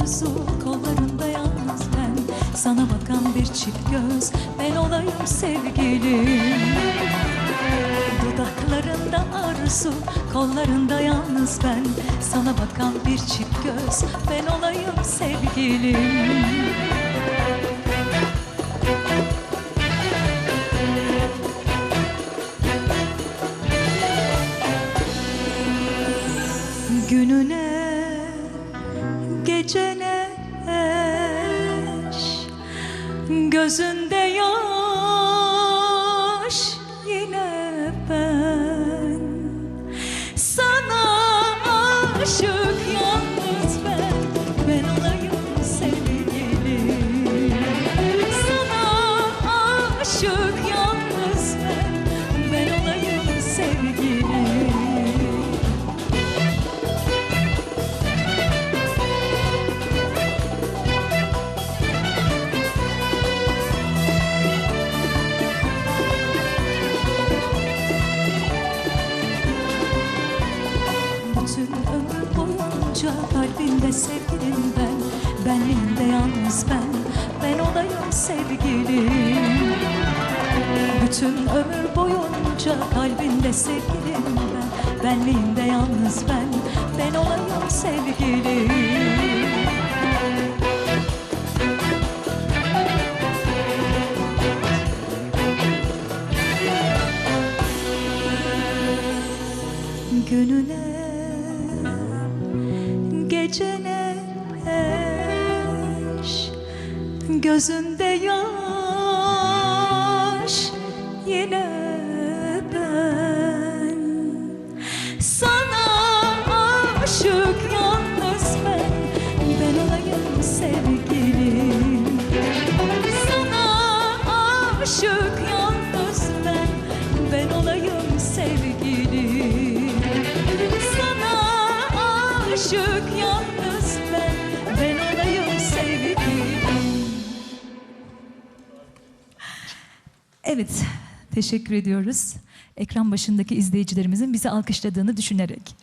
arzu kollarında yalnız ben. Sana bakan bir çift göz ben olayım sevgilim. Dudaklarında arzu kollarında yalnız ben. Sana bakan bir çift göz ben olayım sevgilim. Gününe gecene Gözünde yaş yine ben. Sana aşık boyunca kalbimde sevgilim ben. Benliğimde yalnız ben Ben olayım sevgilim. Bütün ömür boyunca kalbimde sevgilim ben. Benliğimde yalnız ben Ben olayım sevgilim. Gününe gecene eş Gözünde yaş aşık yalnız ben Ben olayım sevgilim Evet, teşekkür ediyoruz. Ekran başındaki izleyicilerimizin bizi alkışladığını düşünerek.